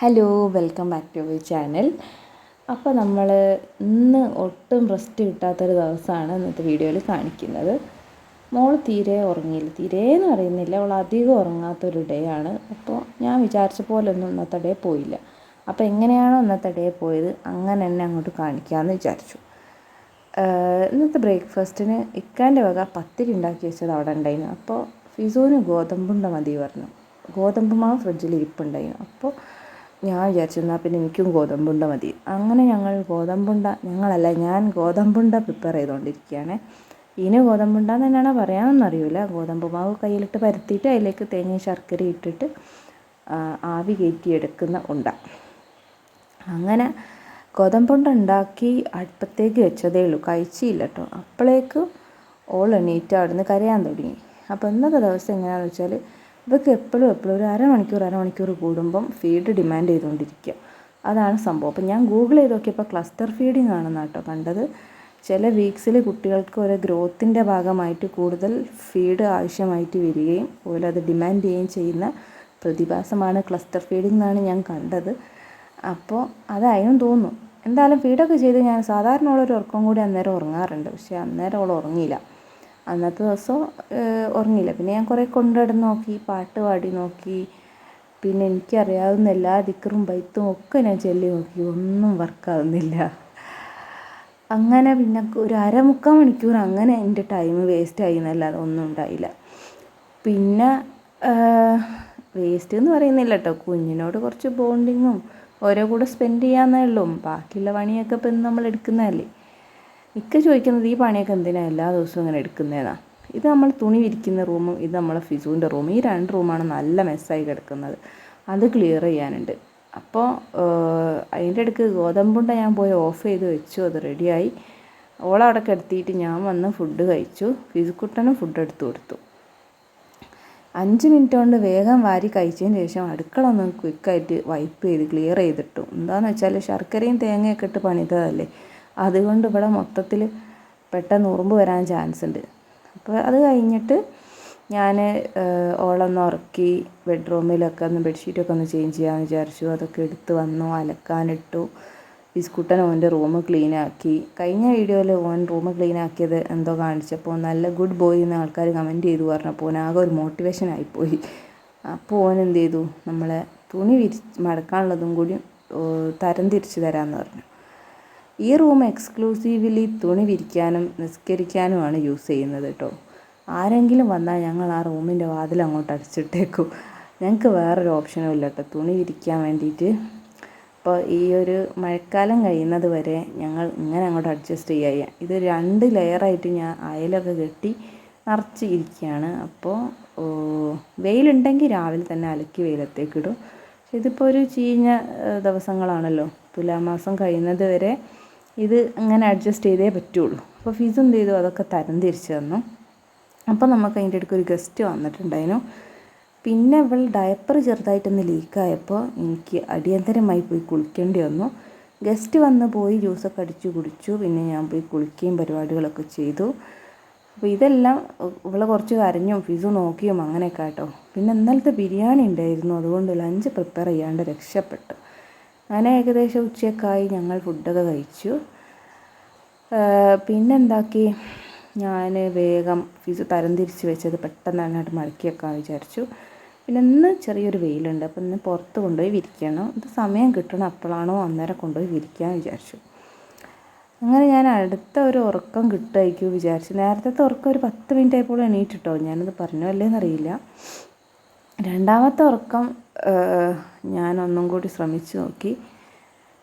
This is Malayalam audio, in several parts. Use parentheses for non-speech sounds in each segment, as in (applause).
Hello welcome back to my channel അപ്പോൾ നമ്മൾ ഇന്ന് ഒട്ടും റെസ്റ്റ് കിട്ടാത്തൊരു ദിവസമാണ് ഇന്നത്തെ വീഡിയോയിൽ കാണിക്കുന്നത്. മോൾ തീരെ ഉറങ്ങിയില്ല. തീരെ എന്ന് പറയുന്നില്ല. അവൾ അധികം ഉറങ്ങാത്തൊരു ഡേ ആണ്. അപ്പോൾ ഞാൻ വിചാരിച്ച പോലെ ഒന്നും ഇന്നത്തെ ഡേ പോയില്ല. അപ്പോൾ എങ്ങനെയാണോ ഇന്നത്തെ ഡേ പോയത്? അങ്ങനെ തന്നെ അങ്ങോട്ട് കാണിക്കാമെന്ന് വിചാരിച്ചു. ഇന്നത്തെ ബ്രേക്ക്ഫാസ്റ്റിന് ഇക്കാന്റെ വക പത്തിരി ഉണ്ടാക്കി വെച്ചത് അവിടെ ഉണ്ടായിരുന്നു. അപ്പോൾ ഫിസോന് ഗോതമ്പുണ്ട മതി പറഞ്ഞു. ഗോതമ്പ് മാവ് ഫ്രിഡ്ജിൽ ഇരിപ്പുണ്ടായിരുന്നു. അപ്പോൾ ഞാൻ വിചാരിച്ചു എന്നാൽ പിന്നെ എനിക്കും ഗോതമ്പുണ്ട മതി. അങ്ങനെ ഞങ്ങൾ ഗോതമ്പുണ്ട ഞങ്ങളല്ല ഞാൻ ഗോതമ്പുണ്ട പ്രിപ്പയർ ചെയ്തുകൊണ്ടിരിക്കുകയാണ് ഇതിന് ഗോതമ്പുണ്ട തന്നെയാണ് പറയാമെന്ന് പറയാമെന്നറിയില്ല ഗോതമ്പ് മാവ് കയ്യിലിട്ട് പരത്തിയിട്ട് അതിലേക്ക് തേങ്ങ ശർക്കര ഇട്ടിട്ട് ആവി ആവി കയറ്റിയെടുക്കുന്ന ഉണ്ട. അങ്ങനെ ഗോതമ്പുണ്ട ഉണ്ടാക്കി അടുപ്പത്തേക്ക് വെച്ചതേ ഉള്ളൂ. കഴിച്ചില്ല കേട്ടോ. അപ്പോഴേക്കും ഓൾ എണീറ്റ് അവിടുന്ന് കരയാൻ തുടങ്ങി. അപ്പോൾ ഇന്നത്തെ ദിവസം എങ്ങനെയാണെന്ന് വെച്ചാൽ ഇവർക്ക് എപ്പോഴും എപ്പോഴും ഒരു അരമണിക്കൂർ അരമണിക്കൂർ കൂടുമ്പം ഫീഡ് ഡിമാൻഡ് ചെയ്തുകൊണ്ടിരിക്കുക. അതാണ് സംഭവം. അപ്പം ഞാൻ ഗൂഗിൾ ചെയ്ത് നോക്കിയപ്പോൾ ക്ലസ്റ്റർ ഫീഡിംഗ് ആണെന്ന് കേട്ടോ കണ്ടത്. ചില വീക്സിൽ കുട്ടികൾക്ക് ഒരു ഗ്രോത്തിന്റെ ഭാഗമായിട്ട് കൂടുതൽ ഫീഡ് ആവശ്യമായിട്ട് വരികയും അതുപോലെ അത് ഡിമാൻഡ് ചെയ്യുകയും ചെയ്യുന്ന പ്രതിഭാസമാണ് ക്ലസ്റ്റർ ഫീഡിംഗ് എന്നാണ് ഞാൻ കണ്ടത്. അപ്പോൾ അതായും തോന്നുന്നു. എന്തായാലും ഫീഡൊക്കെ ചെയ്ത് ഞാൻ സാധാരണ ഉള്ളൊരു ഉറക്കം കൂടി അന്നേരം ഉറങ്ങാറുണ്ട്. പക്ഷേ അന്നേരം അവൾ ഉറങ്ങിയില്ല. അന്നത്തെ ദിവസം ഉറങ്ങിയില്ല. പിന്നെ ഞാൻ കുറേ കൊണ്ടുനടന്ന് നോക്കി പാട്ട് പാടി നോക്കി. പിന്നെ എനിക്കറിയാവുന്ന എല്ലാ ദിക്കറും ബൈത്തും ഒക്കെ ഞാൻ ചൊല്ലി നോക്കി. ഒന്നും വർക്കാവുന്നില്ല. അങ്ങനെ പിന്നെ ഒരു അരമുക്കാൽ മണിക്കൂർ അങ്ങനെ എന്റെ ടൈം വേസ്റ്റ് ആയി എന്നല്ലാതെ ഒന്നും ഉണ്ടായില്ല. പിന്നെ വേസ്റ്റ് എന്ന് പറയുന്നില്ല കേട്ടോ. കുഞ്ഞിനോട് കുറച്ച് ബോണ്ടിങ്ങും ഓരോ കൂടെ സ്പെൻഡ് ചെയ്യാന്നേ ഉള്ളൂ. ബാക്കിയുള്ള പണിയൊക്കെ ഇപ്പം നമ്മൾ എടുക്കുന്നതല്ലേ. മിക്ക ചോദിക്കുന്നത് ഈ പണിയൊക്കെ എന്തിനാണ് എല്ലാ ദിവസവും ഇങ്ങനെ എടുക്കുന്നതാണ് ഇത് നമ്മൾ തുണി വിരിക്കുന്ന റൂമും ഇത് നമ്മളെ ഫിസുവിന്റെ റൂമും ഈ രണ്ട് റൂമാണ് നല്ല മെസ്സായി കിടക്കുന്നത്. അത് ക്ലിയർ ചെയ്യാനുണ്ട്. അപ്പോൾ അതിന്റെ അടുക്ക് ഗോതമ്പുണ്ട ഞാൻ പോയി ഓഫ് ചെയ്ത് വെച്ചു അത് റെഡിയായി ഓളവിടെ കിടത്തിയിട്ട് ഞാൻ വന്ന് ഫുഡ് കഴിച്ചു. ഫിസുക്കുട്ടനും ഫുഡ് എടുത്തു കൊടുത്തു. അഞ്ച് മിനിറ്റ് കൊണ്ട് വേഗം വാരി കഴിച്ചതിന് ശേഷം അടുക്കള ഒന്ന് ക്വിക്കായിട്ട് വൈപ്പ് ചെയ്ത് ക്ലിയർ ചെയ്തിട്ടു. എന്താണെന്ന് വെച്ചാൽ ശർക്കരയും തേങ്ങയൊക്കെ ഇട്ട് പണിതതല്ലേ? അതുകൊണ്ട് ഇവിടെ മൊത്തത്തിൽ പെട്ടെന്ന് ഉറുമ്പ് വരാൻ ചാൻസ് ഉണ്ട്. അപ്പോൾ അത് കഴിഞ്ഞിട്ട് ഞാൻ ഓളൊന്ന് ഉറക്കി ബെഡ്റൂമിലൊക്കെ ഒന്ന് ബെഡ്ഷീറ്റൊക്കെ ഒന്ന് ചേഞ്ച് ചെയ്യാമെന്ന് വിചാരിച്ചു. അതൊക്കെ എടുത്ത് വന്നു അലക്കാനിട്ടു. ബിസ്കുട്ടൻ ഓന്റെ റൂം ക്ലീൻ ആക്കി. കഴിഞ്ഞ വീഡിയോയിൽ ഓൻ റൂം ക്ലീൻ ആക്കിയത് എന്തോ കാണിച്ചപ്പോൾ നല്ല ഗുഡ് ബോയ് എന്ന് ആൾക്കാർ കമന്റ് ചെയ്തു പറഞ്ഞപ്പോൾ ഓനാകെ ഒരു മോട്ടിവേഷൻ ആയിപ്പോയി അപ്പോൾ ഓൻ എന്ത് ചെയ്തു? നമ്മളെ തുണി വിരി മടക്കാനുള്ളതും കൂടി തരം തിരിച്ച് തരാമെന്ന് പറഞ്ഞു. ഈ റൂം എക്സ്ക്ലൂസീവ്ലി തുണി വിരിക്കാനും നിസ്കരിക്കാനുമാണ് യൂസ് ചെയ്യുന്നത് കേട്ടോ ആരെങ്കിലും വന്നാൽ ഞങ്ങൾ ആ റൂമിന്റെ വാതിൽ അങ്ങോട്ട് അടച്ചിട്ടേക്കും. ഞങ്ങൾക്ക് വേറൊരു ഓപ്ഷനും ഇല്ല കേട്ടോ തുണി വിരിക്കാൻ വേണ്ടിയിട്ട്. അപ്പോൾ ഈ ഒരു മഴക്കാലം കഴിയുന്നത് വരെ ഞങ്ങൾ ഇങ്ങനെ അങ്ങോട്ട് അഡ്ജസ്റ്റ് ചെയ്യുക ഇത് രണ്ട് ലെയറായിട്ട് ഞാൻ അയലൊക്കെ കെട്ടി നിറച്ച് ഇരിക്കുകയാണ്. അപ്പോൾ വെയിലുണ്ടെങ്കിൽ രാവിലെ തന്നെ അലക്കി വെയിലത്തേക്കിടും. ഇതിപ്പോൾ ഒരു ചീഞ്ഞ ദിവസങ്ങളാണല്ലോ. തുലാമാസം കഴിയുന്നത് വരെ ഇത് അങ്ങനെ അഡ്ജസ്റ്റ് ചെയ്തേ പറ്റുള്ളൂ. അപ്പോൾ ഫീസ് എന്ത് ചെയ്തു? അതൊക്കെ തരം തിരിച്ചു തന്നു. അപ്പോൾ നമുക്ക് അതിന്റെ ഇടയ്ക്ക് ഒരു ഗസ്റ്റ് വന്നിട്ടുണ്ടായിരുന്നു. പിന്നെ അവൾ ഡയപ്പർ ചെറുതായിട്ടൊന്ന് ലീക്കായപ്പോൾ എനിക്ക് അടിയന്തരമായി പോയി കുളിക്കേണ്ടി വന്നു. ഗസ്റ്റ് വന്ന് പോയി ജ്യൂസൊക്കെ അടിച്ചു കുടിച്ചു. പിന്നെ ഞാൻ പോയി കുളിക്കുകയും പരിപാടികളൊക്കെ ചെയ്തു. അപ്പോൾ ഇതെല്ലാം ഇവളെ കുറച്ച് കരഞ്ഞും ഫീസും നോക്കിയും അങ്ങനെയൊക്കെ കേട്ടോ പിന്നെ ഇന്നലത്തെ ബിരിയാണി ഉണ്ടായിരുന്നു. അതുകൊണ്ട് ലഞ്ച് പ്രിപ്പയർ ചെയ്യാണ്ട് രക്ഷപ്പെട്ടു. അങ്ങനെ ഏകദേശം ഉച്ചയൊക്കെയായി ഞങ്ങൾ ഫുഡൊക്കെ കഴിച്ചു. പിന്നെന്താക്കി? ഞാൻ വേഗം ഫീസ് തരം തിരിച്ച് വെച്ചത് പെട്ടെന്ന് അങ്ങോട്ട് മടക്കി വെക്കാൻ വിചാരിച്ചു. പിന്നെ ഇന്ന് ചെറിയൊരു വെയിലുണ്ട് അപ്പോൾ ഇന്ന് പുറത്ത് കൊണ്ടുപോയി വിരിക്കണം. ഇത് സമയം കിട്ടണം അപ്പോഴാണോ അന്നേരം കൊണ്ടുപോയി വിരിക്കാൻ വിചാരിച്ചു. അങ്ങനെ ഞാൻ അടുത്ത ഒരു ഉറക്കം കിട്ടുമായിരിക്കും വിചാരിച്ചു. നേരത്തെ ഉറക്കം ഒരു പത്ത് മിനിറ്റ് ആയപ്പോൾ എണീറ്റിട്ടോ? ഞാനത് പറഞ്ഞോ അല്ലേന്നറിയില്ല. രണ്ടാമത്തെ ഉറക്കം ഞാൻ ഒന്നും കൂടി ശ്രമിച്ചു നോക്കി.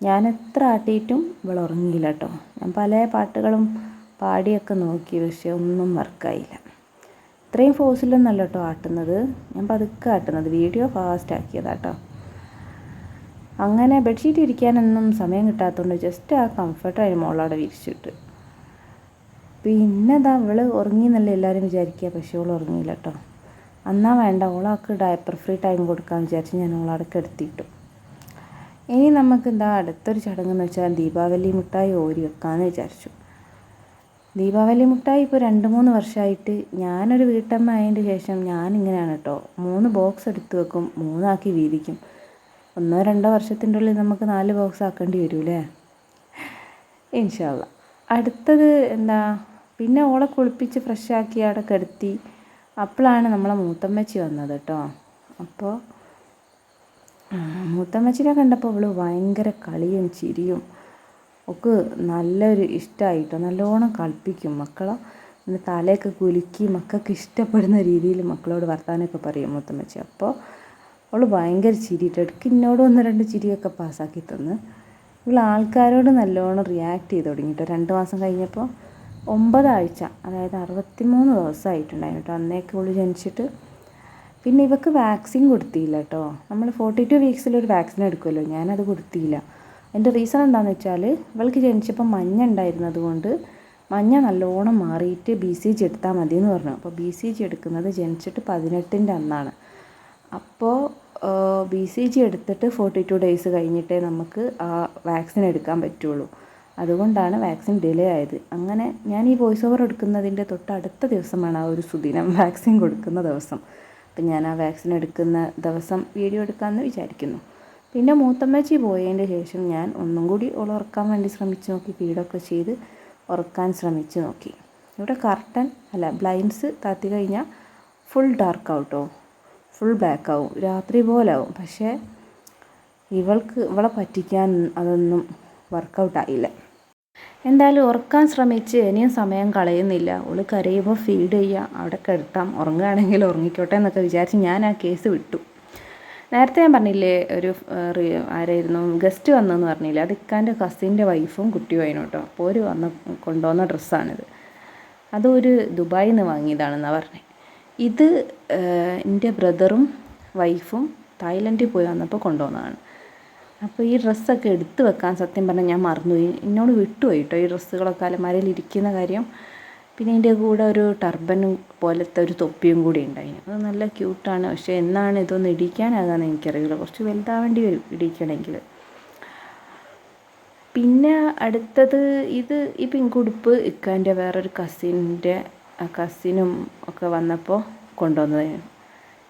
ഞാൻ എത്ര ആട്ടിയിട്ടും ഇവൾ ഉറങ്ങിയില്ല കേട്ടോ ഞാൻ പല പാട്ടുകളും പാടിയൊക്കെ നോക്കി പക്ഷെ ഒന്നും വർക്കായില്ല. ഇത്രയും ഫോഴ്സിലൊന്നല്ല കേട്ടോ ആട്ടുന്നത്. ഞാൻ പതുക്കെ ആട്ടുന്നത്. വീഡിയോ ഫാസ്റ്റ് ആക്കിയതാട്ടോ അങ്ങനെ ബെഡ്ഷീറ്റ് ഇരിക്കാനൊന്നും സമയം കിട്ടാത്തതുകൊണ്ട് ജസ്റ്റ് ആ കംഫർട്ടായി മോളവിടെ വിരിച്ചിട്ട്. പിന്നെ അതാ അവൾ ഉറങ്ങി എന്നല്ല എല്ലാവരും വിചാരിക്കുക പക്ഷേ അവൾ ഉറങ്ങിയില്ല കേട്ടോ എന്നാ വേണ്ട ഓളാക്ക് ഡയപ്പർ ഫ്രീ ടൈം കൊടുക്കാമെന്ന് വിചാരിച്ച് ഞാൻ ഓളവിടെ കിടത്തിയിട്ടു ഇനി നമുക്ക് എന്താ അടുത്തൊരു ചടങ്ങെന്ന് വെച്ചാൽ ദീപാവലി മിഠായി ഓരി വെക്കാമെന്ന് വിചാരിച്ചു. ദീപാവലി മിഠായി ഇപ്പോൾ രണ്ട് മൂന്ന് വർഷമായിട്ട് ഞാനൊരു വീട്ടമ്മ ആയതിന്റെ ശേഷം ഞാനിങ്ങനെയാണ് കേട്ടോ. മൂന്ന് ബോക്സ് എടുത്ത് വെക്കും മൂന്നാക്കി വീതിക്കും. ഒന്നോ രണ്ടോ വർഷത്തിന്റെ ഉള്ളിൽ നമുക്ക് നാല് ബോക്സ് ആക്കേണ്ടി വരൂലേ ഇൻഷാല്ല അടുത്തത് എന്താ? പിന്നെ ഓളെ കുളിപ്പിച്ച് ഫ്രഷാക്കി അവിടെ കിടത്തി അപ്പോഴാണ് നമ്മളെ മൂത്തമ്മച്ചി വന്നത് കേട്ടോ. അപ്പോൾ മൂത്തമ്മച്ചിനെ കണ്ടപ്പോൾ അവൾ ഭയങ്കര കളിയും ചിരിയും ഒക്കെ നല്ലൊരു ഇഷ്ടമായിട്ടോ. നല്ലോണം കളിപ്പിക്കും മക്കളെ. പിന്നെ തലയൊക്കെ കുലുക്കി മക്കൾക്ക് ഇഷ്ടപ്പെടുന്ന രീതിയിൽ മക്കളോട് വർത്താനമൊക്കെ പറയും മൂത്തമ്മച്ചി. അപ്പോൾ അവൾ ഭയങ്കര ചിരിയിട്ട് ഇടയ്ക്ക് എന്നോട് ഒന്ന് രണ്ട് ചിരിയൊക്കെ പാസ്സാക്കി തന്ന്. ഇവൾ ആൾക്കാരോട് നല്ലോണം റിയാക്ട് ചെയ്ത് തുടങ്ങിയിട്ടോ രണ്ട് മാസം കഴിഞ്ഞപ്പോൾ ഒമ്പതാഴ്ച അതായത് അറുപത്തിമൂന്ന് ദിവസമായിട്ടുണ്ടായിരുന്നു കേട്ടോ. അന്നേക്കെ ഇവൾ ജനിച്ചിട്ട് പിന്നെ ഇവക്ക് വാക്സിൻ കൊടുത്തില്ല കേട്ടോ. നമ്മൾ ഫോർട്ടി ടു വീക്സിലൊരു വാക്സിൻ എടുക്കുമല്ലോ ഞാനത് കൊടുത്തില്ല. അതിന്റെ റീസൺ എന്താണെന്ന് വെച്ചാൽ ഇവൾക്ക് ജനിച്ചപ്പോൾ മഞ്ഞ ഉണ്ടായിരുന്നത് കൊണ്ട് മഞ്ഞ നല്ലോണം മാറിയിട്ട് ബി സി ജി എടുത്താൽ മതി എന്ന് പറഞ്ഞു. അപ്പോൾ ബി സി ജി എടുക്കുന്നത് ജനിച്ചിട്ട് പതിനെട്ടിന്റെ അന്നാണ്. അപ്പോൾ ബി സി ജി എടുത്തിട്ട് ഫോർട്ടി ടു ഡേയ്സ് കഴിഞ്ഞിട്ടേ നമുക്ക് ആ വാക്സിൻ എടുക്കാൻ പറ്റുള്ളൂ. അതുകൊണ്ടാണ് വാക്സിൻ ഡിലേ ആയത്. അങ്ങനെ ഞാൻ ഈ വോയിസ് ഓവർ എടുക്കുന്നതിന്റെ തൊട്ടടുത്ത ദിവസമാണ് ആ ഒരു സുദിനം (laughs) വാക്സിൻ കൊടുക്കുന്ന ദിവസം. അപ്പം ഞാൻ ആ വാക്സിൻ എടുക്കുന്ന ദിവസം വീഡിയോ എടുക്കാമെന്ന് വിചാരിക്കുന്നു. പിന്നെ മൂത്തമ്മച്ചി പോയതിന്റെ ശേഷം ഞാൻ ഒന്നും കൂടി ഓൾ ഉറക്കാൻ വേണ്ടി ശ്രമിച്ചു നോക്കി ഫീഡൊക്കെ ചെയ്ത് ഉറക്കാൻ ശ്രമിച്ചു നോക്കി. ഇവിടെ കർട്ടൻ അല്ല ബ്ലൈൻഡ്സ് താത്തി കഴിഞ്ഞാൽ ഫുൾ ഡാർക്ക് ആവട്ടോ ഫുൾ ബ്ലാക്ക് ആവും രാത്രി പോലാവും പക്ഷേ ഇവൾക്ക് ഇവളെ പറ്റിക്കാൻ അതൊന്നും വർക്കൗട്ട് ആയില്ല. എന്തായാലും ഉറക്കാൻ ശ്രമിച്ച് ഇനിയും സമയം കളയുന്നില്ല. ഓൾ കരയുമ്പോൾ ഫീഡ് ചെയ്യുക അവിടെ കിടത്താം. ഉറങ്ങുകയാണെങ്കിൽ ഉറങ്ങിക്കോട്ടെ എന്നൊക്കെ വിചാരിച്ച് ഞാൻ ആ കേസ് വിട്ടു. നേരത്തെ ഞാൻ പറഞ്ഞില്ലേ ഒരു ആരായിരുന്നു? ഗസ്റ്റ് വന്നെന്ന് പറഞ്ഞില്ലേ? അത് ഇക്കാന്റെ കസിന്റെ വൈഫും കുട്ടിയും കേട്ടോ. അപ്പോൾ ഒരു വന്ന് കൊണ്ടുവന്ന ഡ്രസ്സാണിത്. അതൊരു ദുബായിൽ നിന്ന് വാങ്ങിയതാണെന്നാണ് പറഞ്ഞത് ഇത് എന്റെ ബ്രദറും വൈഫും തായ്ലൻഡിൽ പോയി വന്നപ്പോൾ കൊണ്ടുവന്നതാണ്. അപ്പോൾ ഈ ഡ്രസ്സൊക്കെ എടുത്തു വെക്കാൻ സത്യം പറഞ്ഞാൽ ഞാൻ മറന്നുപോയി എന്നോട് വിട്ടുപോയി കേട്ടോ ഈ ഡ്രസ്സുകളൊക്കെ അലമാരയിൽ ഇരിക്കുന്ന കാര്യം. പിന്നെ അതിന്റെ കൂടെ ഒരു ടർബനും പോലത്തെ ഒരു തൊപ്പിയും കൂടി ഉണ്ടായിരുന്നു. അത് നല്ല ക്യൂട്ടാണ്. പക്ഷേ എന്നാണ് ഇതൊന്ന് ഇടിക്കാനാകാന്ന് എനിക്കറിയില്ല. കുറച്ച് വലുതാവേണ്ടി വരും ഇടിക്കണമെങ്കിൽ പിന്നെ അടുത്തത് ഇത് ഈ പിങ്കുടുപ്പ് ഇക്കാന്റെ വേറൊരു കസിന്റെ കസിനും ഒക്കെ വന്നപ്പോൾ കൊണ്ടുവന്നതായിരുന്നു.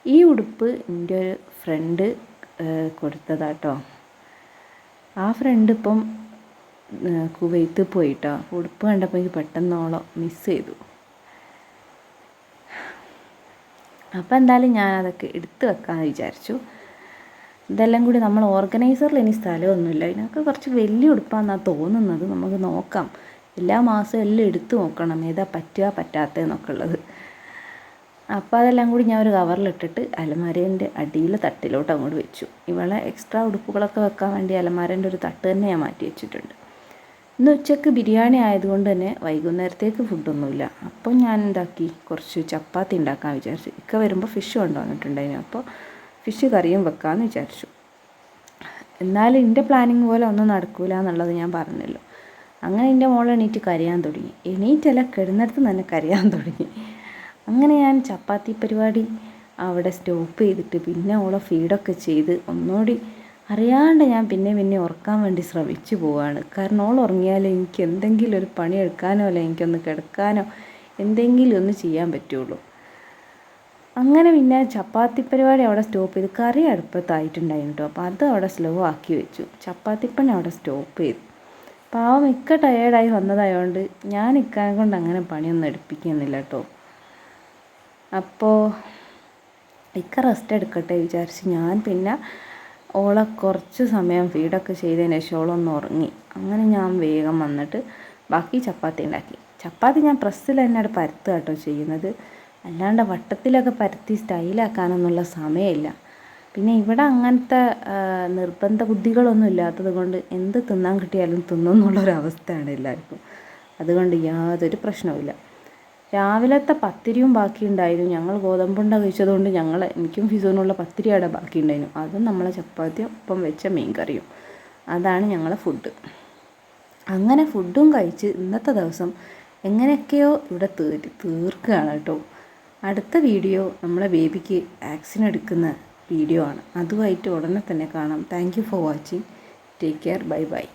ഈ ഉടുപ്പ് എന്റെ ഒരു ഫ്രണ്ട് കൊടുത്തതാട്ടോ. ആ ഫ്രണ്ട് ഇപ്പം കുവൈത്ത് പോയിട്ടോ. ഉടുപ്പ് കണ്ടപ്പോൾ എനിക്ക് പെട്ടെന്നോളം മിസ് ചെയ്തു. അപ്പോൾ എന്തായാലും ഞാൻ അതൊക്കെ എടുത്ത് വെക്കാമെന്ന് വിചാരിച്ചു. ഇതെല്ലാം കൂടി നമ്മൾ ഓർഗനൈസറിൽ ഇനി സ്ഥലമൊന്നുമില്ല. ഇതിനൊക്കെ കുറച്ച് വലിയ ഉടുപ്പാണെന്നാണ് തോന്നുന്നത്. നമുക്ക് നോക്കാം. എല്ലാ മാസവും എല്ലാം എടുത്തു നോക്കണം. ഏതാ പറ്റുക പറ്റാത്തതെന്നൊക്കെ ഉള്ളത്. അപ്പോൾ അതെല്ലാം കൂടി ഞാൻ ഒരു കവറിലിട്ടിട്ട് അലമാരേന്റെ അടിയിൽ തട്ടിലോട്ട് അങ്ങോട്ട് വെച്ചു. ഇവളെ എക്സ്ട്രാ ഉടുപ്പുകളൊക്കെ വെക്കാൻ വേണ്ടി അലമാരേന്റെ ഒരു തട്ട് തന്നെ ഞാൻ മാറ്റി വെച്ചിട്ടുണ്ട്. ഇന്ന് ഉച്ചയ്ക്ക് ബിരിയാണി ആയതുകൊണ്ട് തന്നെ വൈകുന്നേരത്തേക്ക് ഫുഡൊന്നുമില്ല അപ്പം ഞാൻ എന്താക്കി? കുറച്ച് ചപ്പാത്തി ഉണ്ടാക്കാൻ വിചാരിച്ചു. ഇക്ക വരുമ്പോൾ ഫിഷ് കൊണ്ടുവന്നിട്ടുണ്ടായിരുന്നു. അപ്പോൾ ഫിഷ് കറിയും വെക്കാമെന്ന് വിചാരിച്ചു. എന്നാലും എന്റെ പ്ലാനിങ് പോലെ ഒന്നും നടക്കില്ല എന്നുള്ളത് ഞാൻ പറഞ്ഞല്ലോ. അങ്ങനെ എന്റെ മോൾ എണീറ്റ് കരയാൻ തുടങ്ങി. എണീറ്റല്ല കിടന്നിടത്ത് തന്നെ കരയാൻ തുടങ്ങി. അങ്ങനെ ഞാൻ ചപ്പാത്തി പരിപാടി അവിടെ സ്റ്റോപ്പ് ചെയ്തിട്ട് പിന്നെ ഓളെ ഫീഡൊക്കെ ചെയ്ത് ഒന്നുകൂടി അറിയാണ്ട് ഞാൻ പിന്നെ പിന്നെ ഉറക്കാൻ വേണ്ടി ശ്രമിച്ചു പോവാണ്. കാരണം ഓൾ ഉറങ്ങിയാൽ എനിക്ക് എന്തെങ്കിലും ഒരു പണി എടുക്കാനോ അല്ല എനിക്കൊന്ന് കിടക്കാനോ എന്തെങ്കിലും ഒന്ന് ചെയ്യാൻ പറ്റുള്ളൂ. അങ്ങനെ പിന്നെ ചപ്പാത്തി പരിപാടി അവിടെ സ്റ്റോപ്പ് ചെയ്ത് കറി അടുപ്പത്തായിട്ടുണ്ടായിരുന്നു കേട്ടോ. അപ്പോൾ അത് അവിടെ സ്ലോ ആക്കി വെച്ചു. ചപ്പാത്തിപ്പണി അവിടെ സ്റ്റോപ്പ് ചെയ്തു. പാവം ഇക്ക ടയേർഡായി വന്നതായതുകൊണ്ട് ഞാൻ ഇക്കാനെ കൊണ്ട് അങ്ങനെ പണിയൊന്നും എടുപ്പിക്കുന്നില്ല കേട്ടോ. അപ്പോൾ ഇക്ക റെസ്റ്റ് എടുക്കട്ടെ വിചാരിച്ച് ഞാൻ പിന്നെ ഓളെ കുറച്ച് സമയം ഫീഡൊക്കെ ചെയ്തതിന് ശേഷം ഓളൊന്ന് ഉറങ്ങി. അങ്ങനെ ഞാൻ വേഗം വന്നിട്ട് ബാക്കി ചപ്പാത്തി ഉണ്ടാക്കി ചപ്പാത്തി ഞാൻ പ്രസ്സിൽ തന്നെ അവിടെ പരത്തുക കേട്ടോ ചെയ്യുന്നത്. അല്ലാണ്ട് വട്ടത്തിലൊക്കെ പരത്തി സ്റ്റൈലാക്കാനൊന്നുള്ള സമയമില്ല. പിന്നെ ഇവിടെ അങ്ങനത്തെ നിർബന്ധ ബുദ്ധികളൊന്നും ഇല്ലാത്തത് കൊണ്ട് എന്ത് തിന്നാൻ കിട്ടിയാലും തിന്നും എന്നുള്ളൊരവസ്ഥയാണ് എല്ലാവർക്കും. അതുകൊണ്ട് യാതൊരു പ്രശ്നവുമില്ല. രാവിലത്തെ പത്തിരിയും ബാക്കിയുണ്ടായിരുന്നു. ഞങ്ങൾ ഗോതമ്പുണ്ട കഴിച്ചതുകൊണ്ട് ഞങ്ങൾ എനിക്കും ഫിസോനുള്ള പത്തിരി അവിടെ ബാക്കിയുണ്ടായിരുന്നു. അതും നമ്മളെ ചപ്പാത്തി ഒപ്പം വെച്ച മീൻ കറിയും അതാണ് ഞങ്ങളെ ഫുഡ് അങ്ങനെ ഫുഡും കഴിച്ച് ഇന്നത്തെ ദിവസം എങ്ങനെയൊക്കെയോ ഇവിടെ തീർ തീർക്കുകയാണ് കേട്ടോ. അടുത്ത വീഡിയോ നമ്മളെ ബേബിക്ക് വാക്സിൻ എടുക്കുന്ന വീഡിയോ ആണ്. അതുമായിട്ട് ഉടനെ തന്നെ കാണാം. Thank for watching take care bye bye